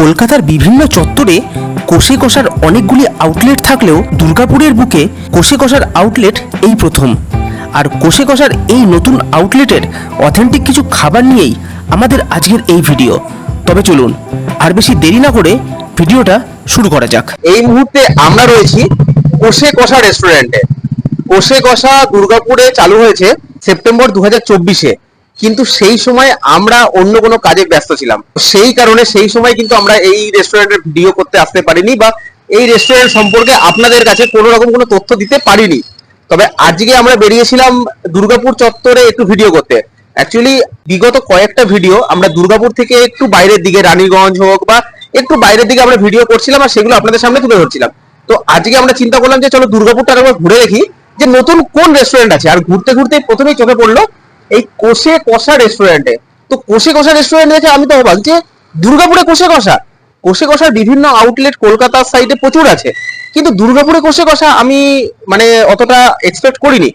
কলকাতার বিভিন্ন চত্বরে কোষে কষার অনেকগুলি আউটলেট থাকলেও দুর্গাপুরের বুকে কোষে কষার আউটলেট এই প্রথম। আর কোষে কষার এই নতুন আউটলেটের অথেন্টিক কিছু খাবার নিয়েই আমাদের আজকের এই ভিডিও তবে চলুন, আর বেশি দেরি না করে ভিডিওটা শুরু করা যাক। এই মুহূর্তে আমরা রয়েছি কোষে কষা রেস্টুরেন্টে কোষে কষা দুর্গাপুরে চালু হয়েছে সেপ্টেম্বর দু হাজার চব্বিশে। কিন্তু সেই সময় আমরা অন্য কোনো কাজে ব্যস্ত ছিলাম। সেই কারণে সেই সময় কিন্তু আমরা এই রেস্টুরেন্টের ভিডিও করতে আসতে পারিনি বা এই রেস্টুরেন্ট সম্পর্কে আপনাদের কাছে কোনো রকম কোনো তথ্য দিতে পারিনি। তবে আজকে আমরা বেরিয়েছিলাম দুর্গাপুর চত্বরে একটু ভিডিও করতে। অ্যাকচুয়ালি বিগত কয়েকটা ভিডিও আমরা দুর্গাপুর থেকে একটু বাইরের দিকে, রানীগঞ্জ হোক বা একটু বাইরের দিকে আমরা ভিডিও করছিলাম আর সেগুলো আপনাদের সামনে তুলে ধরছিলাম। তো আজকে আমরা চিন্তা করলাম যে চলো দুর্গাপুরটা একবার ঘুরে দেখি যে নতুন কোন রেস্টুরেন্ট আছে। আর ঘুরতে ঘুরতে প্রথমেই চোখে পড়ল এই কোষে কষা রেস্টুরেন্টে তো কোষে কষা রেস্টুরেন্ট দেখে আমি তো অবাক যে দুর্গাপুরে কোষে কষা? কোষে কষার বিভিন্ন আউটলেট কলকাতার সাইডে প্রচুর আছে। কিন্তু দুর্গাপুরে কোষে কষা আমি মানে অতটা এক্সপেক্ট করিনি।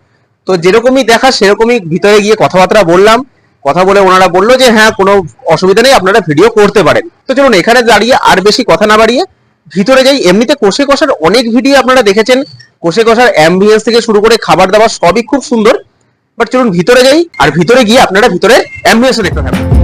তো যেরকমই দেখা, সেরকমই ভিতরে গিয়ে কথাবার্তা বললাম। কথা বলে ওনারা বলল যে হ্যাঁ কোনো অসুবিধা নেই, আপনারা ভিডিও করতে পারেন। তো চলুন, এখানে দাঁড়িয়ে আর বেশি কথা না বাড়িয়ে ভিতরে যাই। এমনিতে কোষে কষার অনেক ভিডিও আপনারা দেখেছেন। কোষে কষার অ্যাম্বিয়েন্স থেকে শুরু করে খাবার দাবার সবই খুব সুন্দর। বাট চলুন ভিতরে যাই আর ভিতরে গিয়ে আপনারা ভিতরে অ্যাম্বুলেন্সও দেখতে থাকবেন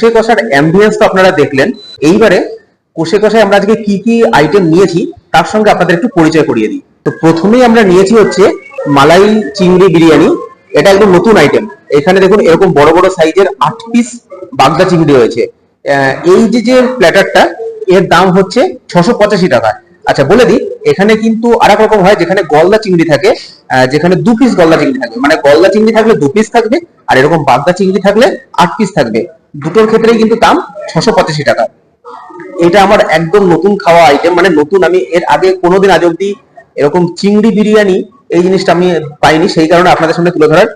কোষে কষার অ্যাম্বিয়েন্স তো আপনারা দেখলেন। এইবারে কোষে কষায় আমরা আজকে কি কি আইটেম নিয়েছি, তার সঙ্গে আপনাদের একটু পরিচয় করিয়ে দিই। তো প্রথমেই আমরা নিয়েছি হচ্ছে মালাই চিংড়ি বিরিয়ানি। এটা একদম নতুন আইটেম এখানে দেখুন, এরকম বড় বড় সাইজের আট পিস বাগদা চিংড়ি রয়েছে। এই যে যে প্ল্যাটারটা এর দাম হচ্ছে ছশো পঁচাশি টাকা। আচ্ছা বলে দিই, এখানে কিন্তু আর এক রকম হয়, যেখানে গলদা চিংড়ি থাকে যেখানে দু পিস গলদা চিংড়ি থাকে। মানে গলদা চিংড়ি থাকলে দু পিস থাকবে, আর এরকম বাগদা চিংড়ি থাকলে আট পিস থাকবে। দুটোর ক্ষেত্রেই কিন্তু দাম ছশো পঁচাশি টাকা। এটা আমার একদম নতুন খাওয়া আইটেম মানে নতুন, আমি এর আগে কোনোদিন আজ অব্দি এরকম চিংড়ি বিরিয়ানি এই জিনিসটা আমি পাইনি, সেই কারণে আপনাদের সামনে তুলে ধরার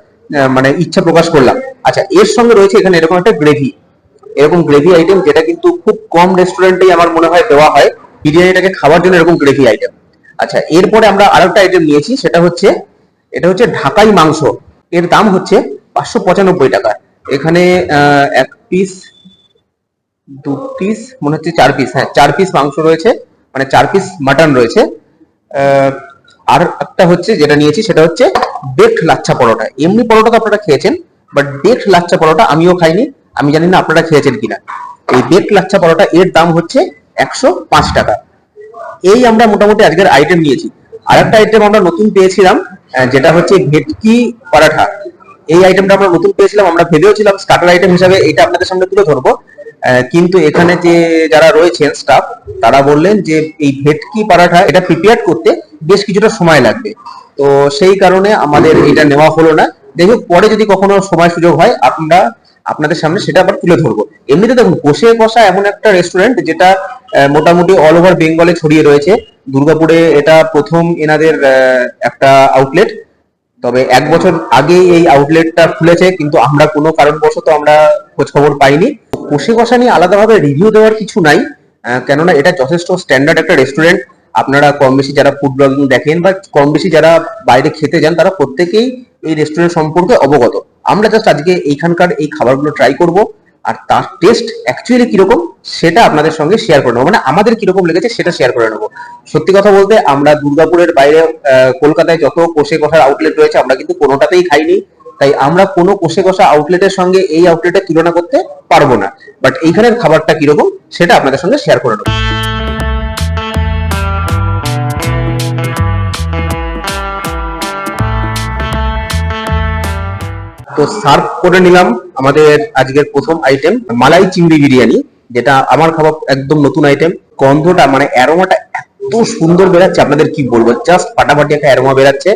মানে ইচ্ছা প্রকাশ করলাম। আচ্ছা এর সঙ্গে রয়েছে এখানে এরকম একটা গ্রেভি এরকম গ্রেভি আইটেম যেটা কিন্তু খুব কম রেস্টুরেন্টেই আমার মনে হয় দেওয়া হয়। বিরিয়ানিটাকে খাওয়ার জন্য এরকম গ্রেভি আইটেম আচ্ছা এরপরে আমরা আরেকটা আইটেম নিয়েছি, সেটা হচ্ছে, এটা হচ্ছে ঢাকাই মাংস। এর দাম হচ্ছে পাঁচশো পঁচানব্বই টাকা। এখানে এক পিস দু পিস মনে হচ্ছে চার পিস হ্যাঁ চার পিস মাংস রয়েছে মানে চার পিস মাটন রয়েছে। আর একটা হচ্ছে, যেটা নিয়েছি, সেটা হচ্ছে বেকড লাচ্ছা পরোটা। এমনি পরোটা তো আপনারা খেয়েছেন বাট বেকড লাচ্ছা পরোটা আমিও খাইনি। আমি জানি না আপনারা খেয়েছেন কিনা। এই বেকড লাচ্ছা পরোটা, এর দাম হচ্ছে একশো পাঁচ টাকা। এই আমরা মোটামুটি আজকের আইটেম নিয়েছি। আর একটা আইটেম আমরা নতুন পেয়েছিলাম যেটা হচ্ছে ভেটকি পরাঠা। এই আইটেমটা আমরা নতুন পেয়েছিলাম, আমরা ভেবেওছিলাম স্টার্টার আইটেম হিসাবে এটা আপনাদের সামনে তুলে ধরবো। কিন্তু এখানে যে যারা রয়েছেন স্টাফ তারা বললেন যে এই ভেটকি পরাঠা, এটা প্রিপেয়ার করতে বেশ কিছুটা সময় লাগবে। তো সেই কারণে আমাদের এটা নেওয়া হলো না। দেখুন পরে যদি কখনো সময় সুযোগ হয়, আমরা আপনাদের সামনে সেটা আবার তুলে ধরবো। এমনিতে দেখুন, বসে কষা এমন একটা রেস্টুরেন্ট যেটা মোটামুটি অল ওভার বেঙ্গলে ছড়িয়ে রয়েছে। দুর্গাপুরে এটা প্রথম এনাদের একটা আউটলেট তবে এক বছর আগে এই আউটলেটটা খুলেছে, কিন্তু আমরা কোনো কারণবশত আমরা খোঁজ খবর পাইনি। কষে কষা নিয়ে আলাদাভাবে রিভিউ দেওয়ার কিছু নাই কেননা এটা যথেষ্ট স্ট্যান্ডার্ড একটা রেস্টুরেন্ট আপনারা কম বেশি যারা ফুড ব্লগিং দেখেন বা কম বেশি যারা বাইরে খেতে যান, তারা প্রত্যেকেই এই রেস্টুরেন্ট সম্পর্কে অবগত। আমরা জাস্ট আজকে এইখানকার এই খাবারগুলো ট্রাই করব, আর তার টেস্ট অ্যাকচুয়ালি কীরকম, সেটা আপনাদের সঙ্গে শেয়ার করে নেব। মানে আমাদের কীরকম লেগেছে, সেটা শেয়ার করে নেব। সত্যি কথা বলতে, আমরা দুর্গাপুরের বাইরে কলকাতায় যত কোষে কষার আউটলেট রয়েছে, আমরা কিন্তু কোনোটাতেই খাইনি। তাই আমরা কোনো কোষে কষা আউটলেটের সঙ্গে এই আউটলেটের তুলনা করতে পারব না। বাট এইখানের খাবারটা কীরকম, সেটা আপনাদের সঙ্গে শেয়ার করে নেব। তো সার্ভ করে নিলাম আমাদের আজকের প্রথম আইটেম মালাই চিংড়ি বিরিয়ানি, যেটা আমার খাবার একদম নতুন আইটেম গন্ধটা মানে অ্যারোমাটা এত সুন্দর বেরাচ্ছে আপনাদের কি বলব? জাস্ট ফাটাফাটি একটা অ্যারোমা বেরাচ্ছে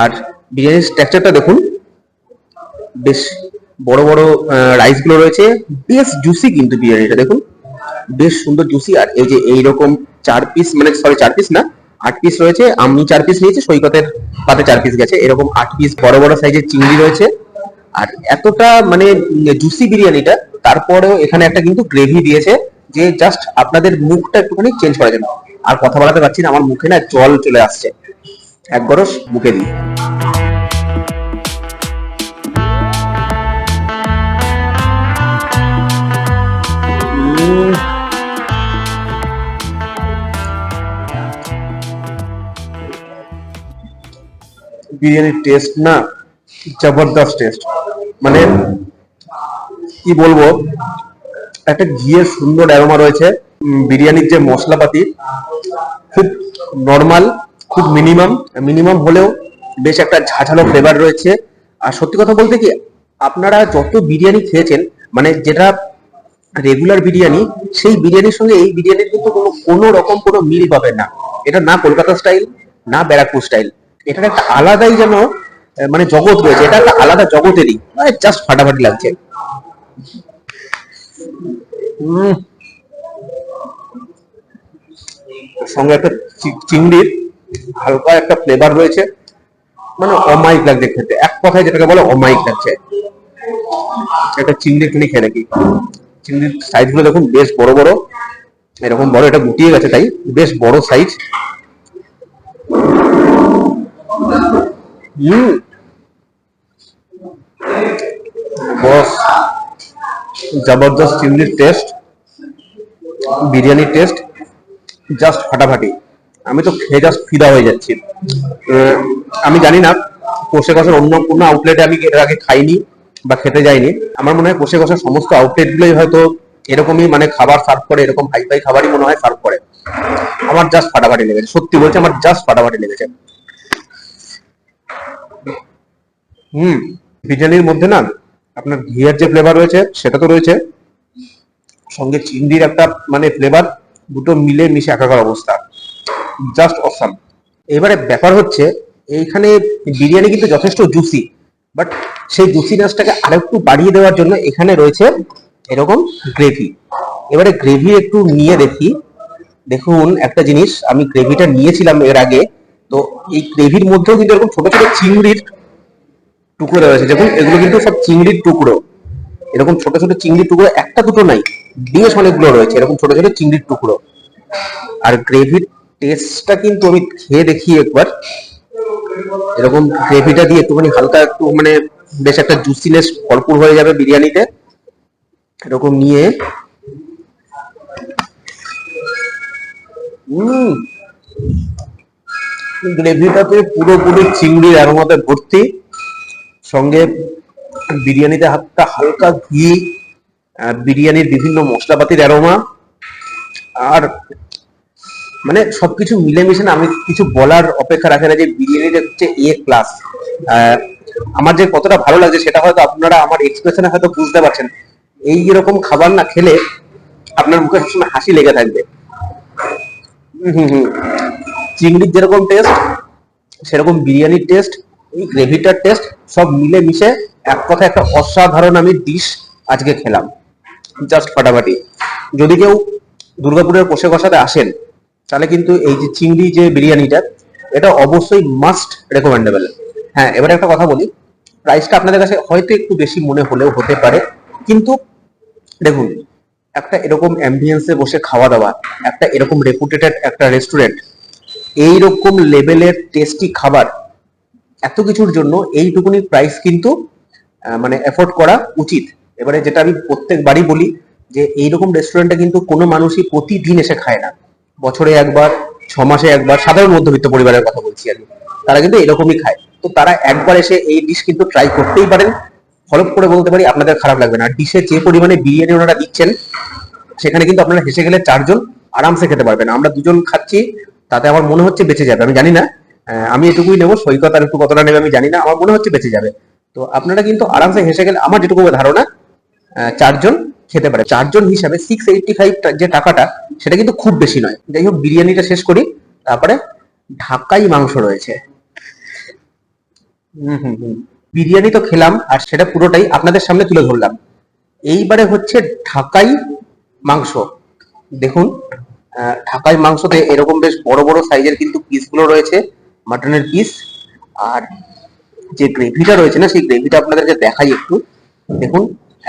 আর বিরিয়ানির স্ট্রাকচারটা দেখুন। বেশ বড় বড় রাইসগুলো রয়েছে। বেশ জুসি কিন্তু বিরিয়ানিটা, দেখুন। বেশ সুন্দর জুসি আর এই যে এইরকম চার পিস মানে সরি চার পিস না, আট পিস রয়েছে। আমি চার পিস নিয়েছি, সৈকতের পাতে চার পিস গেছে। এরকম আট পিস বড় বড় সাইজের চিংড়ি রয়েছে। আর এতটা মানে জুসি বিরিয়ানিটা তারপরেও এখানে একটা কিন্তু গ্রেভি দিয়েছে, যে জাস্ট আপনাদের মুখটা একটুখানি চেঞ্জ করার জন্য। আর কথা বলাতে পারছি না, আমার মুখে না জল চলে আসছে। এক গরস মুখে দিই। বিরিয়ানির টেস্ট না, জবরদস্ত টেস্ট মানে কি বলব? একটা ঘিয়ের সুন্দর অ্যারোমা রয়েছে। বিরিয়ানির যে মশলাপাতি, খুব নর্মাল খুব মিনিমাম মিনিমাম হলেও বেশ একটা ঝাঝালো ফ্লেভার রয়েছে। আর সত্যি কথা বলতে কি, আপনারা যত বিরিয়ানি খেয়েছেন মানে যেটা রেগুলার বিরিয়ানি, সেই বিরিয়ানির সঙ্গে এই বিরিয়ানির কিন্তু কোনো কোনো রকম কোনো মিল পাবেন না। এটা না কলকাতা স্টাইল না ব্যারাকপুর স্টাইল এটার একটা আলাদাই যেন মানে জগৎ রয়েছে, এটা একটা আলাদা জগতেরই মানে জাস্ট ফাটাফাটি লাগছে। সঙ্গে একটা চিংড়ির হালকা একটা ফ্লেভার রয়েছে মানে অমাইক লাগছে খেতে। এক কথায় যেটাকে বলে অমাইক লাগছে। একটা চিংড়ি একটুখানি খেয়ে নাকি। চিংড়ির সাইজগুলো দেখুন, বেশ বড় বড়। এরকম বড়, এটা গুটিয়ে গেছে তাই, বেশ বড় সাইজ হুম বস জবরদস্ত চিংড়ির টেস্ট বিরিয়ানির টেস্ট জাস্ট ফাটাফাটি। আমি তো খেয়ে জাস্ট ফিদা হয়ে যাচ্ছি। আমি জানি না, কোষে কষার অন্য কোনো আউটলেটে আমি এর আগে খাইনি বা খেতে যাইনি। আমার মনে হয় কোষে কষার সমস্ত আউটলেট গুলোই হয়তো এরকমই মানে খাবার সার্ভ করে, এরকম হাই ফাই খাবারই মনে হয় সার্ভ করে। আমার জাস্ট ফাটাফাটি লেগেছে। সত্যি বলছি, আমার জাস্ট ফাটাফাটি লেগেছে। হুম, বিরিয়ানির মধ্যে না আপনার ঘিয়ের যে ফ্লেভার রয়েছে, সেটা তো রয়েছে। সঙ্গে চিংড়ির একটা মানে ফ্লেভার দুটো মিলে মিশে একাকার অবস্থা। জাস্ট অসাম এবারে ব্যাপার হচ্ছে, এইখানে বিরিয়ানি কিন্তু যথেষ্ট জুসি বাট সেই জুসিনেসটাকে আরেকটু বাড়িয়ে দেওয়ার জন্য এখানে রয়েছে এরকম গ্রেভি এবারে গ্রেভি একটু নিয়ে দেখি। দেখুন একটা জিনিস, আমি গ্রেভিটা নিয়েছিলাম এর আগে, তো এই গ্রেভির মধ্যেও কিন্তু এরকম ছোট ছোট চিংড়ির টুকরো রয়েছে। দেখুন, এগুলো কিন্তু সব চিংড়ির টুকরো। এরকম ছোট ছোট চিংড়ির টুকরো, একটা দুটো নাই। বেশ অনেকগুলো রয়েছে, এরকম ছোট ছোট চিংড়ির টুকরো। আর গ্রেভির টেস্টটা কিন্তু আমি খেয়ে দেখি একবার। এরকম গ্রেভিটা দিয়ে একটুখানি হালকা একটু মানে বেশ একটা জুসিনেস ভরপুর হয়ে যাবে বিরিয়ানিতে। এরকম নিয়ে। গ্রেভিটাতে পুরোপুরি চিংড়ির অ্যারোমাতে ভর্তি। সঙ্গে বিরিয়ানিতে হাতটা হালকা ঘি বিরিয়ানির বিভিন্ন মশলাপাতির অ্যারোমা, আর মানে সবকিছু মিলেমিশে না আমি কিছু বলার অপেক্ষা রাখে না যে বিরিয়ানিটা হচ্ছে এ ক্লাস আমার যে কতটা ভালো লাগছে সেটা হয়তো আপনারা আমার এক্সপ্রেশনে হয়তো বুঝতে পারছেন। এই এরকম খাবার না খেলে আপনার মুখে সবসময় হাসি লেগে থাকবে। হুম হুম। চিংড়ির যেরকম টেস্ট সেরকম বিরিয়ানির টেস্ট এই গ্রেভিটার টেস্ট সব মিলে মিশে এক কথা একটা অসাধারণ আমি ডিশ আজকে খেলাম। জাস্ট ফাটাফাটি। যদি কেউ দুর্গাপুরের কোষে কষাতে আসেন, তাহলে কিন্তু এই যে চিংড়ি যে বিরিয়ানিটা, এটা অবশ্যই মাস্ট রেকমেন্ডেবল হ্যাঁ এবারে একটা কথা বলি। প্রাইসটা আপনাদের কাছে হয়তো একটু বেশি মনে হলেও হতে পারে। কিন্তু দেখুন, একটা এরকম অ্যাম্বিয়েন্সে বসে খাওয়া দাওয়া, একটা এরকম রেপুটেটেড একটা রেস্টুরেন্ট এইরকম লেভেলের টেস্টি খাবার এত কিছুর জন্য এইটুকুনি প্রাইস কিন্তু মানে এফোর্ড করা উচিত। এবারে যেটা আমি প্রত্যেকবারই বলি যে এইরকম রেস্টুরেন্টে কিন্তু কোনো মানুষই প্রতিদিন এসে খায় না। বছরে একবার ছ মাসে একবার, সাধারণ মধ্যবিত্ত পরিবারের কথা বলছি আমি। তারা কিন্তু এরকমই খায়। তো তারা একবার এসে এই ডিশ কিন্তু ট্রাই করতেই পারেন। হলপ করে বলতে পারি আপনাদের খারাপ লাগবে না। ডিশে যে পরিমাণে বিরিয়ানি ওনারা দিচ্ছেন, সেখানে কিন্তু আপনারা হেসে গেলে চারজন আরামসে খেতে পারবেন। আমরা দুজন খাচ্ছি, তাতে আমার মনে হচ্ছে বেঁচে যাবে। আমি জানি না আমি এটুকুই নেব। সৈকত আর একটু কতটা নেবে আমি জানি না। আমার মনে হচ্ছে বেঁচে যাবে। তো আপনারা কিন্তু আরামসে হেসে গেলে আমার যেটুকু ধারণা চারজন খেতে পারে। চারজন হিসাবে সিক্স এইটটি ফাইভ যে টাকাটা, সেটা কিন্তু খুব বেশি নয়। যাই হোক, বিরিয়ানিটা শেষ করি। তারপরে ঢাকাই মাংস রয়েছে। হুম হুম হুম। বিরিয়ানি তো খেলাম, আর সেটা পুরোটাই আপনাদের সামনে তুলে ধরলাম। এইবারে হচ্ছে ঢাকাই মাংস। দেখুন ঢাকাই মাংসতে এরকম বেশ বড় বড় সাইজের কিন্তু পিসগুলো রয়েছে। মাটনের পিস আর যে গ্রেভিটা রয়েছে না, সেই গ্রেভিটা আপনাদেরকে দেখাই একটু। দেখুন,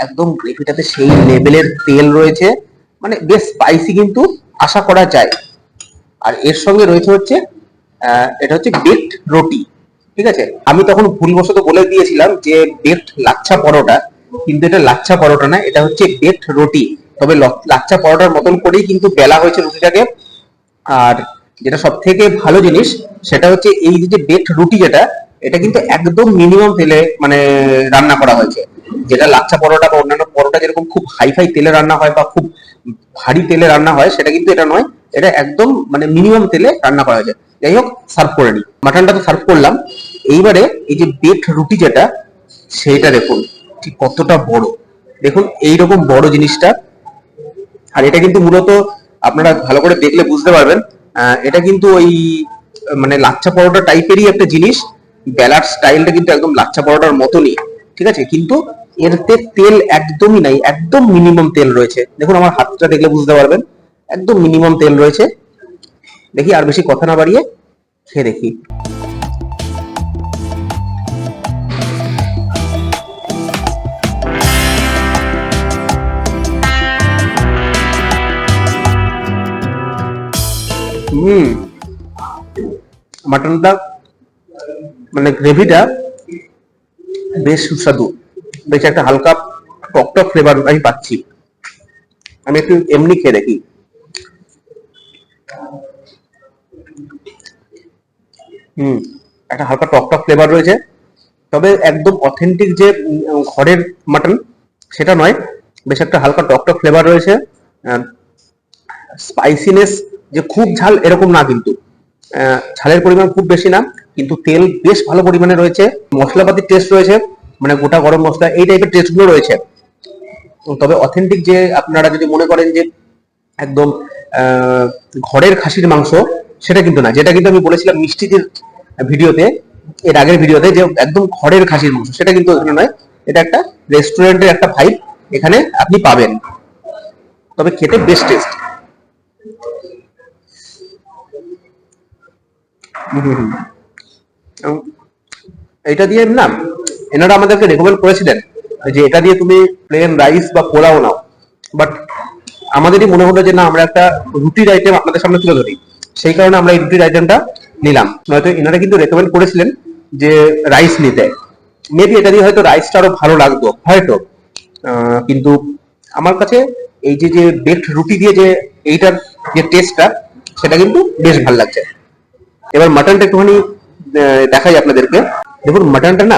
একদম গ্রেভিটাতে সেই লেভেলের তেল রয়েছে। মানে বেশ স্পাইসি কিন্তু আশা করা যায়। আর এর সঙ্গে রয়েছে হচ্ছে এটা হচ্ছে বেকড রুটি। ঠিক আছে? আমি তখন ভুলবশত বলে দিয়েছিলাম যে বেকড লাচ্ছা পরোটা, কিন্তু এটা লাচ্ছা পরোটা না, এটা হচ্ছে বেকড রুটি। তবে লাচ্ছা পরোটার মতন করেই কিন্তু বেলা হয়েছে রুটিটাকে। আর যেটা সব থেকে ভালো জিনিস, সেটা হচ্ছে এই যে বেকড রুটি যেটা, এটা কিন্তু একদম মিনিমাম তেলে মানে রান্না করা হয়েছে। যেটা লাচ্ছা পরোটা বা অন্যান্য পরোটা যেরকম খুব হাই ফাই তেলে রান্না হয় বা খুব ভারী তেলে রান্না হয়, সেটা কিন্তু এটা নয়, এটা একদম মানে মিনিমাম তেলে রান্না করা হয়েছে। যাই হোক সার্ভ করে নিই। মাটনটা তো সার্ভ করলাম। এইবারে এই যে বেকড রুটি যেটা সেইটা দেখুন, ঠিক কতটা বড়। দেখুন, এইরকম বড় জিনিসটা। আর এটা কিন্তু মূলত আপনারা ভালো করে দেখলে বুঝতে পারবেন এটা কিন্তু ওই মানে লাচ্ছা পরোটা টাইপেরই একটা জিনিস। বেলার স্টাইলটা কিন্তু একদম লাচ্ছা পরোটার মতনই, ঠিক আছে? কিন্তু এরতে তেল একদমই নাই, একদম মিনিমাম তেল রয়েছে। দেখুন, আমার হাতটা দেখলে বুঝতে পারবেন, একদম মিনিমাম তেল রয়েছে। দেখি আর বেশি কথা না বাড়িয়ে, খেয়ে দেখি। হুম। মাটনটা মানে গ্রেভিটা বেশ সুস্বাদু। বেশ একটা হালকা টক টক ফ্লেভার আমি পাচ্ছি। আমি একটু এমনি খেয়ে দেখি। হুম, একটা হালকা টক টক ফ্লেভার রয়েছে। তবে একদম অথেন্টিক যে ঘরের মাটন, সেটা নয়। বেশ একটা হালকা টক টক ফ্লেভার রয়েছে। স্পাইসিনেস যে খুব ঝাল এরকম না কিন্তু। ঝালের পরিমাণ খুব বেশি না, কিন্তু তেল বেশ ভালো পরিমাণে রয়েছে। মশলাপাতির টেস্ট রয়েছে মানে গোটা গরম মশলা, এই টাইপের টেস্টগুলো রয়েছে। তবে অথেন্টিক যে আপনারা যদি মনে করেন যে একদম ঘরের খাসির মাংস, সেটা কিন্তু না। যেটা কিন্তু আমি বলেছিলাম মিষ্টিদের ভিডিওতে, এর আগের ভিডিওতে যে একদম ঘরের খাসির মাংস, সেটা কিন্তু এখানে নয়। এটা একটা রেস্টুরেন্টের একটা ভাইব এখানে আপনি পাবেন। তবে খেতে বেস্ট টেস্ট এটা দিয়ে না, এনারা আমাদেরকে রেকমেন্ড করেছিলেন যে এটা দিয়ে তুমি প্লেন রাইস বা পোলাও নাও। বাট আমাদেরই মনে হলো যে না, আমরা একটা রুটির আইটেম আপনাদের সামনে তুলে ধরি। সেই কারণে আমরা এই রুটির আইটেমটা নিলাম। নয়তো এনারা কিন্তু রেকমেন্ড করেছিলেন যে রাইস নিতে। মেবি এটা দিয়ে হয়তো রাইসটা আরও ভালো লাগতো, হয়তো। কিন্তু আমার কাছে এই যে যে বেকড রুটি দিয়ে যে এইটার যে টেস্টটা সেটা কিন্তু বেশ ভালো লাগছে। এবার মাটনটা একটুখানি দেখাই আপনাদেরকে। দেখুন মাটনটা না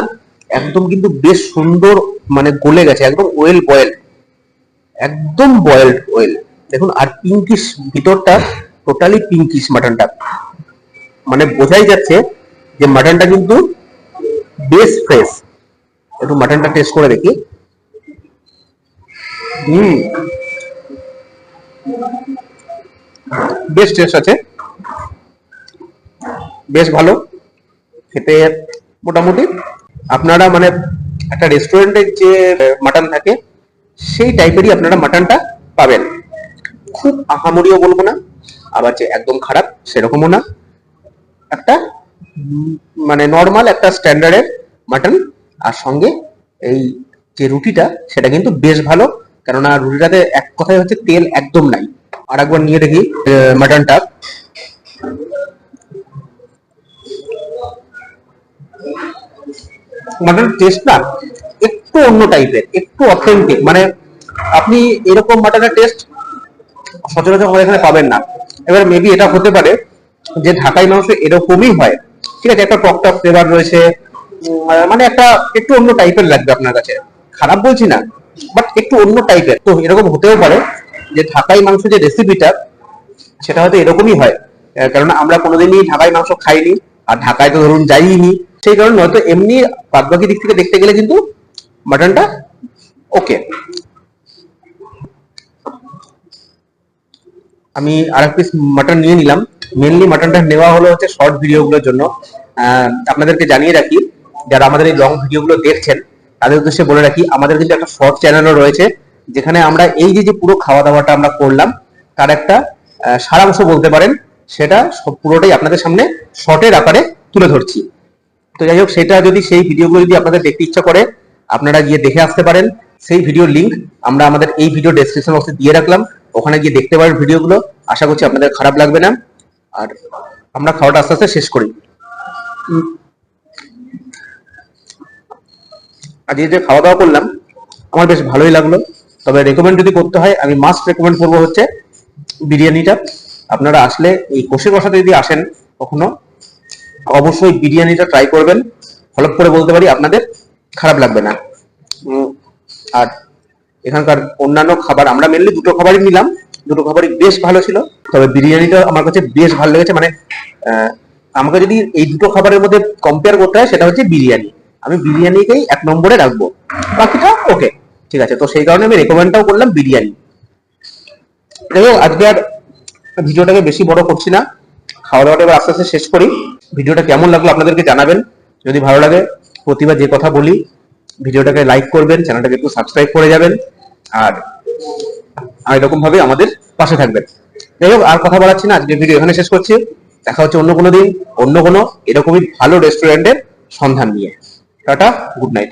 একদম কিন্তু বেশ সুন্দর মানে গলে গেছে, একদম ওয়েল বয়েল একদম বয়েলড ওয়েল দেখুন, আর পিঙ্কিশ ভিতরটা টোটালি পিঙ্কিশ মাটনটা মানে বোঝাই যাচ্ছে যে মাটনটা কিন্তু বেশ ফ্রেশ একটু মাটনটা টেস্ট করে দেখি। হুম। বেশ টেস্ট আছে। বেশ ভালো। খেতে মোটামুটি। আপনারা মানে একটা রেস্টুরেন্টের যে মাটন থাকে, সেই টাইপেরই আপনারা মাটনটা পাবেন। খুব আহামরিও বলব না, আবার যে একদম খারাপ সেরকমও না। একটা মানে নর্মাল একটা স্ট্যান্ডার্ডের মাটন আর সঙ্গে এই যে রুটিটা, সেটা কিন্তু বেশ ভালো। কেননা রুটিটাতে এক কথায় হচ্ছে তেল একদম নাই। আর একবার নিয়ে দেখি মাটনটা মাটন টেস্ট না একটু অন্য টাইপের একটু অথেন্টিক মানে আপনি এরকম মাটনের টেস্ট সচরাচর আমাদের এখানে পাবেন না। এবার মেবি এটা হতে পারে যে ঢাকাই মাংস এরকমই হয়। ঠিক আছে, একটা টক টক ফ্লেভার রয়েছে মানে একটা একটু অন্য টাইপের লাগবে আপনার কাছে। খারাপ বলছি না বাট একটু অন্য টাইপের তো এরকম হতেও পারে যে ঢাকাই মাংস যে রেসিপিটা সেটা হয়তো এরকমই হয়। কারণ আমরা কোনোদিনই ঢাকাই মাংস খাইনি, আর ঢাকায় তো ধরুন যাইনি সেই কারণে হয়তো এমনি বাদবাকি দিক থেকে দেখতে গেলে কিন্তু মাটনটা ওকে আমি আর এক পিস মাটন নিয়ে নিলাম। মেনলি মাটনটা নেওয়া হলো হচ্ছে শর্ট ভিডিওগুলোর জন্য। আপনাদেরকে জানিয়ে রাখি, যারা আমাদের এই লং ভিডিওগুলো দেখছেন, তাদের উদ্দেশ্যে বলে রাখি, আমাদের কিন্তু একটা শর্ট চ্যানেলও রয়েছে, যেখানে আমরা এই যে যে পুরো খাওয়া দাওয়াটা আমরা করলাম, তার একটা সারাংশ বলতে পারেন, সেটা পুরোটাই আপনাদের সামনে শর্টের আকারে তুলে ধরছি। তো যাই হোক, সেটা যদি সেই ভিডিওগুলো যদি আপনাদের দেখতে ইচ্ছা করে, আপনারা গিয়ে দেখে আসতে পারেন। সেই ভিডিওর লিংক আমরা আমাদের এই ভিডিও ডেসক্রিপশন বক্সে দিয়ে রাখলাম। ওখানে গিয়ে দেখতে পারেন ভিডিওগুলো। আশা করছি আপনাদের খারাপ লাগবে না। আর আমরা খাওয়াটা আস্তে আস্তে শেষ করি। আজকে যে খাওয়া দাওয়া করলাম, আমার বেশ ভালোই লাগল। তবে রেকমেন্ড যদি করতে হয়, আমি মাস্ট রেকমেন্ড করব হচ্ছে বিরিয়ানিটা। আপনারা আসলে এই কষে কষাতে যদি আসেন কখনো অবশ্যই বিরিয়ানিটা ট্রাই করবেন। হলপ করে বলতে পারি আপনাদের খারাপ লাগবে না। আর এখানকার অন্যান্য খাবার আমরা মেনলি দুটো খাবারই নিলাম। দুটো খাবারই বেশ ভালো ছিল। তবে বিরিয়ানিটা আমার কাছে বেশ ভালো লেগেছে মানে আমাকে যদি এই দুটো খাবারের মধ্যে কম্পেয়ার করতে হয় সেটা হচ্ছে বিরিয়ানি। আমি বিরিয়ানিকেই এক নম্বরে রাখব। বাকিটা ওকে ঠিক আছে। তো সেই কারণে আমি রেকমেন্ডটাও করলাম বিরিয়ানি। দেখো আজকে আর ভিডিওটাকে বেশি বড় করছি না। খাওয়া দাওয়াটা আস্তে আস্তে শেষ করি। ভিডিওটা কেমন লাগল আপনাদেরকে জানাবেন। যদি ভালো লাগে, প্রতিবার যে কথা বলি, ভিডিওটাকে লাইক করবেন, চ্যানেলটাকে একটু সাবস্ক্রাইব করে যাবেন, আর আর এরকম ভাবে আমাদের পাশে থাকবেন। যাই হোক, আর কথা বলাচ্ছি না, আজকে ভিডিও এখানে শেষ করছি। দেখা হচ্ছে অন্য কোনো দিন, অন্য কোনো এরকমই ভালো রেস্টুরেন্টের সন্ধান নিয়ে। Tata good night